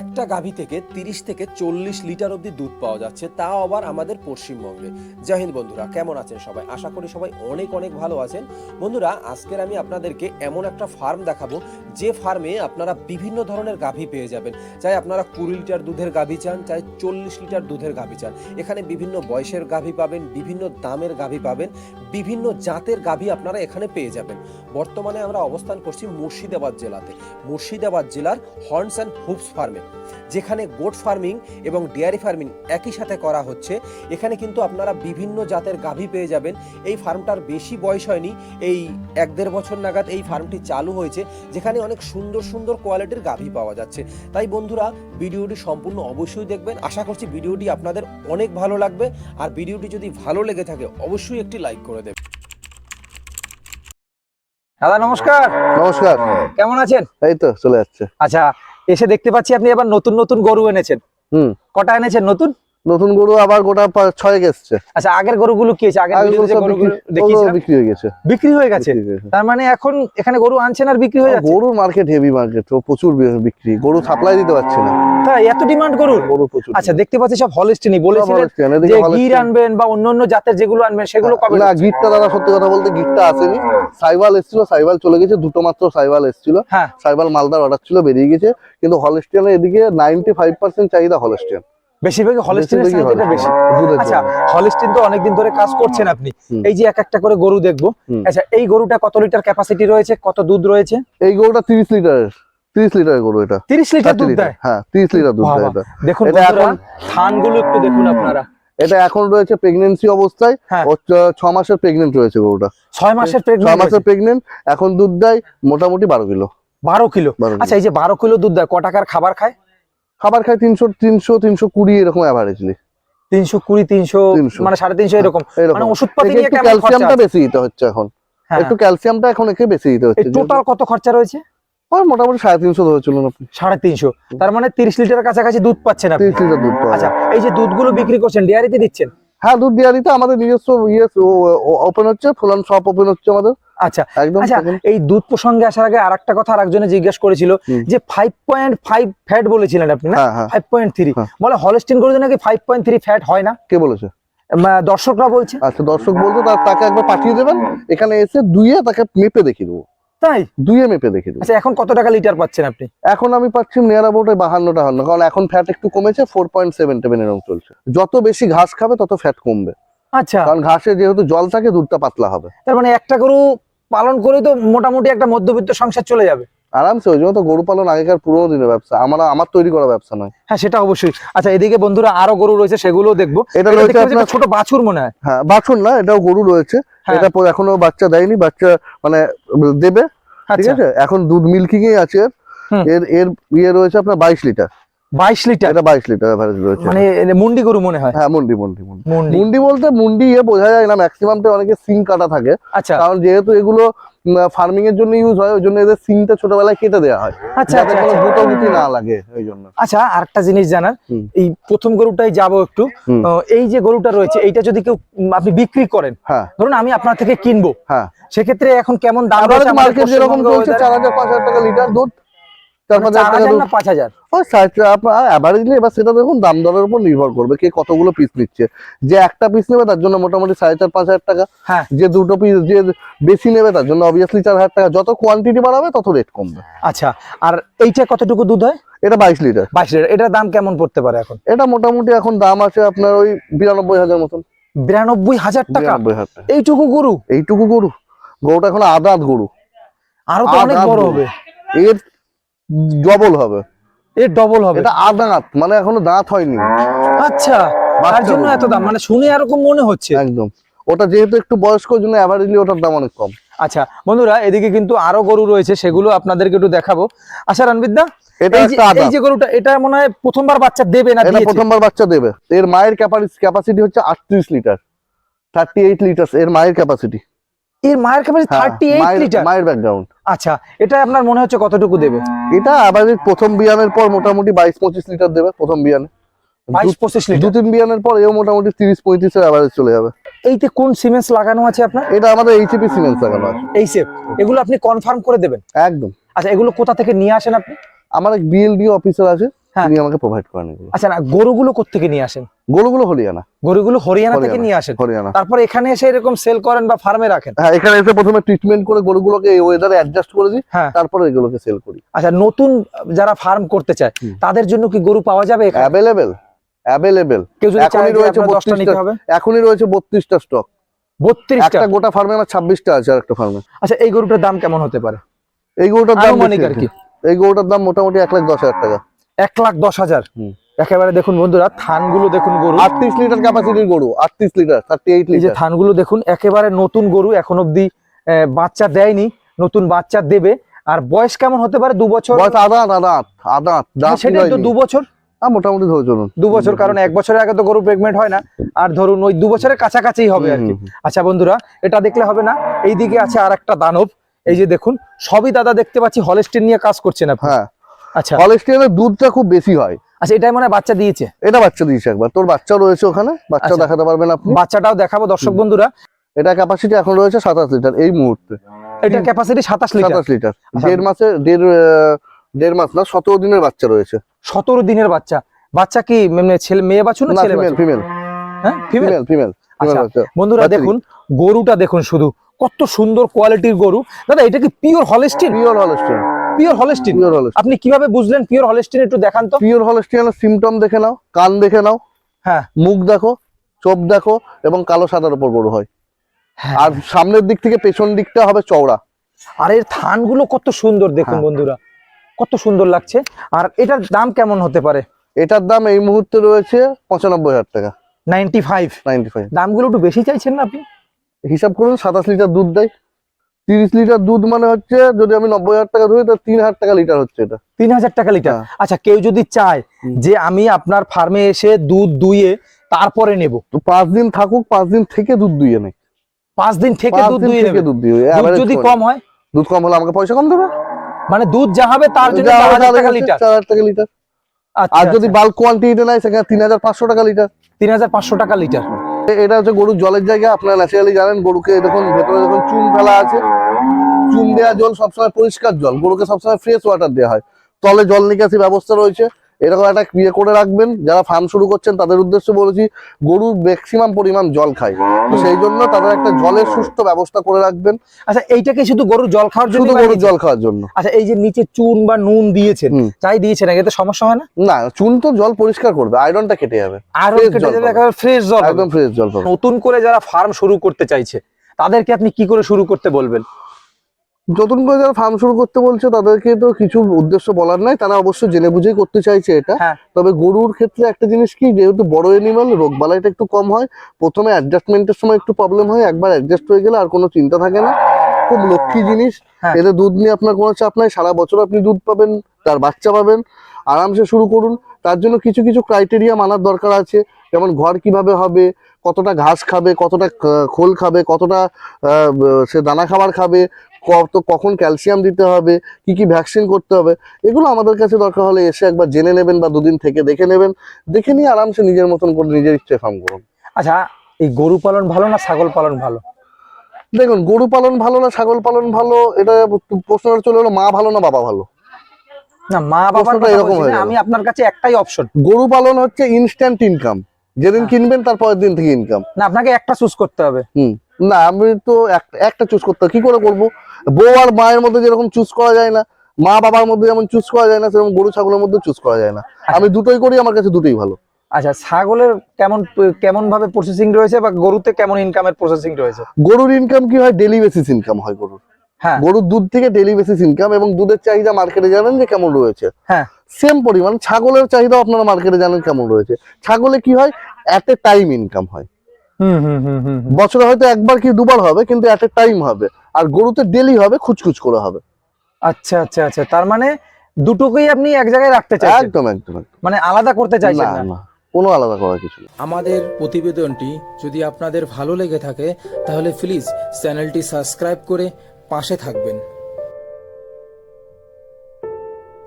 একটা গাভী থেকে তিরিশ থেকে চল্লিশ লিটার অবধি দুধ পাওয়া যাচ্ছে, তাও আবার আমাদের পশ্চিমবঙ্গে। জয় হিন্দ বন্ধুরা, কেমন আছেন সবাই? আশা করি সবাই অনেক অনেক ভালো আছেন। বন্ধুরা, আজকের আমি আপনাদেরকে এমন একটা ফার্ম দেখাবো, যে ফার্মে আপনারা বিভিন্ন ধরনের গাভী পেয়ে যাবেন। চাই আপনারা কুড়ি লিটার দুধের গাভী চান, চাই চল্লিশ লিটার দুধের গাভী চান। এখানে বিভিন্ন বয়সের গাভী পাবেন, বিভিন্ন দামের গাভী পাবেন, বিভিন্ন জাতের গাভী আপনারা এখানে পেয়ে যাবেন। বর্তমানে আমরা অবস্থান করছি মুর্শিদাবাদ জেলাতে। মুর্শিদাবাদ জেলার হর্নস অ্যান্ড হুপস ফার্মে। যেখানে গোট ফার্মিং এবং ডেয়ারি ফার্মিং একই সাথে করা হচ্ছে এখানে কিন্তু আপনারা বিভিন্ন জাতের গাভী পেয়ে যাবেন। এই ফার্মটার বেশি বয়স হয়নি এই এক দেড় বছর নাগাদ এই ফার্মটি চালু হয়েছে যেখানে অনেক সুন্দর সুন্দর কোয়ালিটির গাভী পাওয়া যাচ্ছে। তাই বন্ধুরা ভিডিওটি সম্পূর্ণ অবশ্যই দেখবেন। আশা করছি ভিডিওটি আপনাদের অনেক ভালো লাগবে আর ভিডিওটি যদি ভালো লেগে থাকে অবশ্যই একটি লাইক করে দেবেন। দাদা নমস্কার। নমস্কার। কেমন আছেন? এই তো চলে যাচ্ছে। আচ্ছা এসে দেখতে পাচ্ছি আপনি আবার নতুন নতুন গরু এনেছেন। হুম। কটা এনেছেন নতুন? নতুন গরু আবার গোটা ছয়েক এসছে। আচ্ছা আগের গরুগুলো কি আছে আগের গরু গরুগুলো বিক্রি- বিক্রি হয়ে গেছে। বিক্রি হয়ে গেছে? গেছে। তার মানে এখন এখানে গরু আনছেন আর বিক্রি হয়ে যাচ্ছে? গরুর মার্কেট হেভি মার্কেট প্রচুর বিক্রি। গরু সাপ্লাই দিতে পারছে না। তাই এত ডিমান্ড গরুর? গরু প্রচুর। আচ্ছা দেখতে পাচ্ছি সব হলিস্টিনি সব বলেছিলেন যে গির আনবেন বা জাতের যেগুলো আনবেন সেগুলো কবে না ঢুকছে? দাদা সত্যি কথা বলতে আসেনি। সাইবাল এসেছিল সাইবাল চলে গেছে দুটো মাত্র সাইবাল এসেছিল। হ্যাঁ। সাইবাল মালদার অর্ডার ছিল বেরিয়ে গেছে। কিন্তু হলস্টিয়ানের এদিকে নাইনটি ফাইভ পার্সেন্ট চাহিদা হলস্টিয়ান বেশিরভাগই হলিস্টিনের চাহিদাটা বেশি। দুধের আচ্ছা। হলিস্টিন তো অনেকদিন ধরে কাজ করছেন আপনি। এই যে এক একটা করে গরু দেখব। আচ্ছা এই গরুটা কত লিটার ক্যাপাসিটি রয়েছে? কত দুধ রয়েছে? এই গরুটা তিরিশ লিটারের তিরিশ লিটারের গরু এটা। তিরিশ লিটার দুধ দেয়? হ্যাঁ তিরিশ লিটার দুধ দেয় এটা। দেখুন এটা এখন- থানগুলো একটু দেখুন আপনারা। এটা এখন রয়েছে প্রেগনেন্সি অবস্থায়। হ্যাঁ। ছ মাসের প্রেগনেন্ট রয়েছে গরুটা। ছয় মাসের মাসের প্রেগনেন্ট এখন দুধ দেয় মোটামুটি বারো কিলো? বারো কিলো। আচ্ছা এই যে বারো কিলো দুধ দেয় ক টাকার খাবার খায়? খাবার খায় তিনশো তিনশো তিনশো কুড়ি এরকম অ্যাভারেজলি তিনশো কুড়ি তিনশো মানে সাড়ে তিনশো এরকম। এরকম। মানে ওষুধপাতি একে একটু ক্যালসিয়ামটা বেশি দিতে হচ্ছে এখন। হ্যাঁ। একটু ক্যালসিয়ামটা এখন একে বেশি দিতে হচ্ছে। টোটাল কত খরচা রয়েছে? ওই মোটামুটি সাড়ে তিনশো ধরে চলুন আপনি। সাড়ে তিনশো। তার মানে তিরিশ লিটারের কাছাকাছি দুধ পাচ্ছেন তিরিশ লিটার দুধ আচ্ছা এই যে দুধগুলো বিক্রি করছেন ডেয়ারিতে দিচ্ছেন? হ্যাঁ দুধ দেওয়ারিতে আমাদের নিজস্ব ইয়ে ওপেন হচ্ছে ফুলান শপ ওপেন হচ্ছে আমাদের। আচ্ছা একদম আচ্ছা এই দুধ প্রসঙ্গে আসার আগে আর একটা কথা আরেকজনে জিজ্ঞেস করেছিল যে ফাইভ পয়েন্ট ফাইভ ফ্যাট বলেছিলেন আপনি না? Five point three. বলে হলস্টিন গরুতে নাকি ফাইভ পয়েন্ট থ্রি ফ্যাট হয় না? কে বলেছে? দর্শকরা বলছে। আচ্ছা দর্শক বলতে তাকে একবার পাঠিয়ে দেবেন। এখানে এসে দুইয়ে তাকে মেপে দেখিয়ে দেবো। তাই? দুইয়ে মেপে দেখিয়ে দেবো। আচ্ছা এখন কত টাকা লিটার পাচ্ছেন আপনি? এখন আমি পাচ্ছি নিয়ার অ্যাবাউট বাহান্ন। টাহান্ন কারণ এখন ফ্যাট একটু কমেছে ফোর পয়েন্ট সেভেন টেভেন এরকম চলছে। যত বেশি ঘাস খাবে তত ফ্যাট কমবে। আচ্ছা। কারণ ঘাসে যেহেতু জল থাকে দুধটা পাতলা হবে। তার মানে একটা গরু পালন করেই তো মোটামুটি একটা মধ্যবিত্ত সংসার চলে যাবে। আরামসে ওই জন্য তো গরু পালন আগেকার পুরোনো দিনের ব্যবসা। আমার আমার তৈরি করা ব্যবসা নয়। হ্যাঁ সেটা অবশ্যই। আচ্ছা এদিকে বন্ধুরা আরও গরু রয়েছে সেগুলো দেখব। এটা রয়েছে আপনার ছোট বাছুর মনে হয়। হ্যাঁ বাছুর না এটাও গরু রয়েছে। হ্যাঁ। এটা এখনও বাচ্চা দেয়নি বাচ্চা মানে দেবে ঠিক আচ্ছা। আছে? এখন দুধ মিল্কিং এ আছে এর এর ইয়ে রয়েছে আপনার বাইশ লিটার। বাইশ লিটার? এটা বাইশ লিটার অ্যাভারেজ রয়েছে। মানে মুন্ডি গরু মনে হয়? হ্যাঁ মুন্ডি মুন্ডি মুন্ডি। মুন্ডি। বলতে মুন্ডি ইয়ে বোঝা যায় না ম্যাক্সিমামটা অনেকে সিং কাটা থাকে। আচ্ছা। কারণ যেহেতু এগুলো ফার্মিং এর জন্য ইউজ হয় ওই জন্য এদের সিংটা ছোটবেলায় কেটে দেওয়া হয়। আচ্ছা যাতে আচ্ছা কোনো আচ্ছা। না লাগে ওই জন্য। আচ্ছা আরেকটা জিনিস জানার। এই প্রথম গরুটাই যাব একটু। এই যে গরুটা রয়েছে এইটা যদি কেউ আপনি বিক্রি করেন হ্যাঁ। ধরুন আমি আপনার থেকে কিনবো। হ্যাঁ। সেক্ষেত্রে এখন কেমন দাম মার্কেট যেরকম চলছে চার হাজার পাঁচ হাজার টাকা লিটার দুধ চার পাঁচ হাজার টাকা হাজার দুধ না পাঁচ হাজার? ওই সাইজ- আপনার অ্যাভারেজলি এবার সেটা দেখুন দাম দরের উপর নির্ভর করবে কে কতগুলো পিস নিচ্ছে। যে একটা পিস নেবে তার জন্য মোটামুটি সাড়ে চার পাঁচ হাজার টাকা। হ্যাঁ। যে দুটো পিস যে বেশি নেবে তার জন্য অবভিয়াসলি চার হাজার টাকা। যত কোয়ান্টিটি বাড়াবে তত রেট কমবে। আচ্ছা আর এইটা কতটুকু দুধ হয়? এটা বাইশ লিটার বাইশ লিটার এটার দাম কেমন পড়তে পারে এখন? এটা মোটামুটি এখন দাম আছে আপনার ওই বিরানব্বই হাজার মতন। বিরানব্বই হাজার টাকা? এইটুকু গরু? এইটুকু গরু। গরুটা এখন আদাত গরু। আরও তো অনেক বড় হবে। এর ডবল হবে। এর ডবল হবে। এটা আদাত মানে এখনও দাঁত হয়নি। আচ্ছা তার জন্য এত দাম মানে শুনে এরকম মনে হচ্ছে? একদম। ওটা যেহেতু একটু বয়স্ক জন্য অ্যাভারেজলি ওটার দাম অনেক কম। আচ্ছা বন্ধুরা এদিকে কিন্তু আরও গরু রয়েছে সেগুলো আপনাদেরকে একটু দেখাবো। আচ্ছা রণবিদ দা এটা এই যে- এই যে গরুটা এটা মনে হয় প্রথমবার বাচ্চা দেবে না এটা প্রথমবার বাচ্চা দেবে। এর মায়ের ক্যাপাসিটি হচ্ছে আটত্রিশ লিটার। থার্টি এইট লিটার এর মায়ের ক্যাপাসিটি এর মায়ের ক্যাপাসিটি থার্টি এইট লিটার মায়ের ব্যাকগ্রাউন্ড আচ্ছা এটা আপনার মনে হচ্ছে কতটুকু দেবে? এটা আবার প্রথম বিয়ানের পর মোটামুটি বাইশ পঁচিশ লিটার দেবে প্রথম বিয়ানে। বাইশ পঁচিশ দু লিটার তিন বিয়ানের পর এও মোটামুটি তিরিশ পঁয়ত্রিশের অ্যাভারেজ চলে যাবে। এইতে কোন সিমেন্স লাগানো আছে আপনার? এটা আমাদের এইচপি সিমেন্স লাগানো আছে। এই সেপ এগুলো আপনি কনফার্ম করে দেবেন? একদম। আচ্ছা এগুলো কোথা থেকে নিয়ে আসেন আপনি? আমার এক বিএলডি অফিসার আছে। তিনি আমাকে প্রোভাইড করেন আচ্ছা না গরুগুলো কোত্থেকে নিয়ে আসেন? গরুগুলো হরিয়ানা। গরুগুলো হরিয়ানা থেকে নিয়ে আসেন? হরিয়ানা। তারপর এখানে এসে এরকম সেল করেন বা ফার্মে রাখেন? হ্যাঁ এখানে এসে প্রথমে ট্রিটমেন্ট করে গরুগুলোকে এই ওয়েদারে অ্যাডজাস্ট করে দিই হ্যাঁ। তারপরে এগুলোকে সেল করি। আচ্ছা নতুন যারা ফার্ম করতে চায় তাদের জন্য কি গরু পাওয়া যাবে? অ্যাভেলেবেল অ্যাভেলেবেল কেউ যদি এখনই রয়েছে আপনার দশটা 32 নিতে হবে? এখনই রয়েছে বত্রিশটা স্টক বত্রিশটা? একটা গোটা ফার্মে আমার ছাব্বিশটা আছে আর একটা ফার্মে আচ্ছা এই গরুটার দাম কেমন হতে পারে? এই গরুটার দাম আর কি। এই গরুটার দাম মোটামুটি এক লাখ দশ হাজার টাকা। এক লাখ দশ হাজার। একেবারে দেখুন বন্ধুরা থানগুলো দেখুন গরু। আটত্রিশ লিটার ক্যাপাসিটির গরু আটত্রিশ লিটার থার্টি এইট লিটার। থানগুলো দেখুন একেবারে নতুন গরু এখন অব্দি বাচ্চা দেয়নি নতুন বাচ্চা দেবে। আর বয়স কেমন হতে পারে দু বছর? বয়স আদাত আদাত আদাত হ্যাঁ, সেটাই তো দু বছর? মোটামুটি ধরে চলুন। দু বছর কারণ এক বছরের আগে তো গরু প্রেগনেন্ট হয় না। আর ধরুন ওই দু বছরের কাছাকাছি হবে আর কি। আচ্ছা বন্ধুরা এটা দেখলে হবে না। এইদিকে আছে আর একটা দানব। এই যে দেখুন সবই দাদা দেখতে পাচ্ছি হলস্টিন নিয়ে কাজ করছেন আপনি। হ্যাঁ। আচ্ছা। হলস্টিয়ানের দুধটা খুব বেশি হয়। আচ্ছা এটাই মনে বাচ্চা দিয়েছে? এটা বাচ্চা দিয়েছে একবার। তোর বাচ্চাও রয়েছে ওখানে? বাচ্চাও আচ্ছা। দেখাতে পারবেন আপনি। বাচ্চাটাও দেখাবো দর্শক বন্ধুরা। এটা ক্যাপাসিটি এখন রয়েছে সাতাশ লিটার এই মুহূর্তে। এটা ক্যাপাসিটি সাতাশ লিটার। সাতাশ লিটার। আচ্ছা। দেড় মাসে দেড় দেড় মাস না সতেরো দিনের বাচ্চা রয়েছে। সতেরো দিনের বাচ্চা। বাচ্চা কি ছেলে মেয়ে বাছুর না ছেলে ফিমেল ফিমেল হ্যাঁ ফিমেল ফিমেল আচ্ছা। বন্ধুরা দেখুন গরুটা দেখুন শুধু। কত সুন্দর কোয়ালিটির গরু। দাদা এটা কি pure Holstein pure Holstein pure Holstein pure Holstein আপনি কীভাবে বুঝলেন পিওর হলস্টিন একটু দেখান তো। পিওর হলস্টিয়ানের সিমটম দেখে নাও কান দেখে নাও হ্যাঁ। মুখ দেখো চোখ দেখো এবং কালো সাদার উপর বড় হয়। হ্যাঁ। আর সামনের দিক থেকে পেছন দিকটা হবে চওড়া। আর এর থানগুলো কত সুন্দর দেখুন হ্যাঁ। বন্ধুরা। কত সুন্দর লাগছে। আর এটার দাম কেমন হতে পারে? এটার দাম এই মুহূর্তে রয়েছে পঁচানব্বই হাজার টাকা। Ninety five. Ninety five. দামগুলো একটু বেশি চাইছেন না আপনি? হিসাব করুন সাতাশ লিটার দুধ দেয়। তিরিশ লিটার দুধ মানে হচ্ছে যদি আমি নব্বই হাজার টাকা ধরি তিন হাজার টাকা লিটার হচ্ছে এটা। তিন হাজার টাকা লিটার? হ্যাঁ। আচ্ছা কেউ যদি চায় যে আমি আপনার ফার্মে এসে দুধ দুইয়ে তারপরে নেব। তো পাঁচ দিন থাকুক পাঁচ দিন থেকে দুধ দুইয়ে নেই। পাঁচ দিন থেকে দুধ দুইয়ে থেকে নেবে? দুধ দুইয়ে যদি কম হয়? দুধ কম হলে আমাকে পয়সা কম দেবে? মানে দুধ যা হবে তার জন্য চার হাজার টাকা লিটার। চার হাজার টাকা লিটার। আচ্ছা, আর যদি বাল্ক কোয়ান্টিটি নেয় সেখানে তিন হাজার পাঁচশো টাকা লিটার। তিন হাজার পাঁচশো টাকা লিটার। এটা হচ্ছে গরুর জলের জায়গা, আপনারা ন্যাচারালি জানেন গরুকে, দেখুন, ভেতরে দেখুন চুন ফেলা আছে। চুন দেওয়া জল সবসময় পরিষ্কার জল, গরুকে সবসময় ফ্রেশ ওয়াটার দেওয়া হয়। তলে জল নিকাশি ব্যবস্থা রয়েছে। এরকম একটা ইয়ে করে রাখবেন যারা ফার্ম শুরু করছেন তাদের উদ্দেশ্যে বলেছি গরু ম্যাক্সিমাম পরিমাণ জল খায়। তো সেই জন্য তাদের একটা জলের সুস্থ ব্যবস্থা করে রাখবেন। আচ্ছা এইটাকে শুধু গরুর জল খাওয়ার জন্য শুধু গরুর জল খাওয়ার জন্য। আচ্ছা এই যে নিচে চুন বা নুন দিয়েছেন। চাই দিয়েছেন এতে সমস্যা হয় না? না চুন তো জল পরিষ্কার করবে আয়রনটা কেটে যাবে। আর কেটে যাবে একেবারে ফ্রেশ জল একদম ফ্রেশ জল নতুন করে যারা ফার্ম শুরু করতে চাইছে তাদেরকে আপনি কি করে শুরু করতে বলবেন? নতুন করে যারা ফার্ম শুরু করতে বলছে তাদেরকে তো কিছু উদ্দেশ্য বলার নাই। তারা অবশ্যই জেনে বুঝেই করতে চাইছে এটা। হ্যাঁ। তবে গরুর ক্ষেত্রে একটা জিনিস কি যেহেতু বড় এনিমাল রোগ বালাইটা একটু কম হয়। প্রথমে অ্যাডজাস্টমেন্টের সময় একটু প্রবলেম হয় একবার অ্যাডজাস্ট হয়ে গেলে আর কোনো চিন্তা থাকে না। খুব লক্ষ্মী জিনিস। হ্যাঁ। এতে দুধ নিয়ে আপনার কোনো চাপ নাই। সারা বছর আপনি দুধ পাবেন তার বাচ্চা পাবেন। আরামসে শুরু করুন। তার জন্য কিছু কিছু ক্রাইটেরিয়া মানার দরকার আছে। যেমন ঘর কীভাবে হবে কতটা ঘাস খাবে কতটা খোল খাবে কতটা সে দানা খাবার খাবে কত কখন ক্যালসিয়াম দিতে হবে কি কি ভ্যাকসিন করতে হবে এগুলো আমাদের কাছে দরকার হলে এসে একবার জেনে নেবেন বা দুদিন থেকে দেখে নেবেন। দেখে নিয়ে আরামসে নিজের মতন করে নিজের ইচ্ছে ফার্ম করুন। আচ্ছা এই গরু পালন ভালো না ছাগল পালন ভালো? দেখুন গরু পালন ভালো না ছাগল পালন ভালো এটা প্রশ্নটা চলে হলো মা ভালো না বাবা ভালো? না মা কথা এরকম হয়ে আমি আপনার কাছে একটাই অপশন গরু পালন হচ্ছে ইনস্ট্যান্ট ইনকাম যেদিন হ্যাঁ। কিনবেন তার পরের দিন থেকে ইনকাম না আপনাকে একটা চুজ করতে হবে। হুম। না আমি তো এক- একটা চুজ করতে কি করে করব? বউ আর মায়ের মধ্যে যেরকম চুজ করা যায় না মা বাবার মধ্যে যেমন চুজ করা যায় না সেরকম গরু ছাগলের মধ্যে চুজ করা যায় না। আমি দুটোই করি আমার কাছে দুটোই ভালো। আচ্ছা ছাগলের কেমন কেমন ভাবে প্রসেসিং রয়েছে বা গরুতে কেমন ইনকামের প্রসেসিং রয়েছে? গরুর ইনকাম কি হয়? ডেলি বেসিস ইনকাম হয় গরুর। হ্যাঁ। গরুর দুধ থেকে ডেলি বেসিস ইনকাম এবং দুধের চাহিদা মার্কেটে জানেন যে কেমন রয়েছে? হ্যাঁ। সেম পরিমাণ ছাগলের চাহিদা আপনারা মার্কেটে জানেন কেমন রয়েছে। ছাগলে কি হয়? অ্যাট এ টাইম ইনকাম হয়। হুম হুম হুম হুম হুম। বছরে হয়তো একবার কি দুবার হবে কিন্তু অ্যাট এ টাইম হবে। আর গরুতে ডেলি হবে খুচখুচ করে হবে। আচ্ছা আচ্ছা আচ্ছা। তার মানে দুটোকেই আপনি এক জায়গায় রাখতে চাইছেন? একদম একদম। মানে আলাদা করতে চাইছেন না না? না কোনো আলাদা করার কিছু নেই আমাদের প্রতিবেদনটি যদি আপনাদের ভালো লেগে থাকে তাহলে প্লিজ চ্যানেলটি সাবস্ক্রাইব করে পাশে থাকবেন।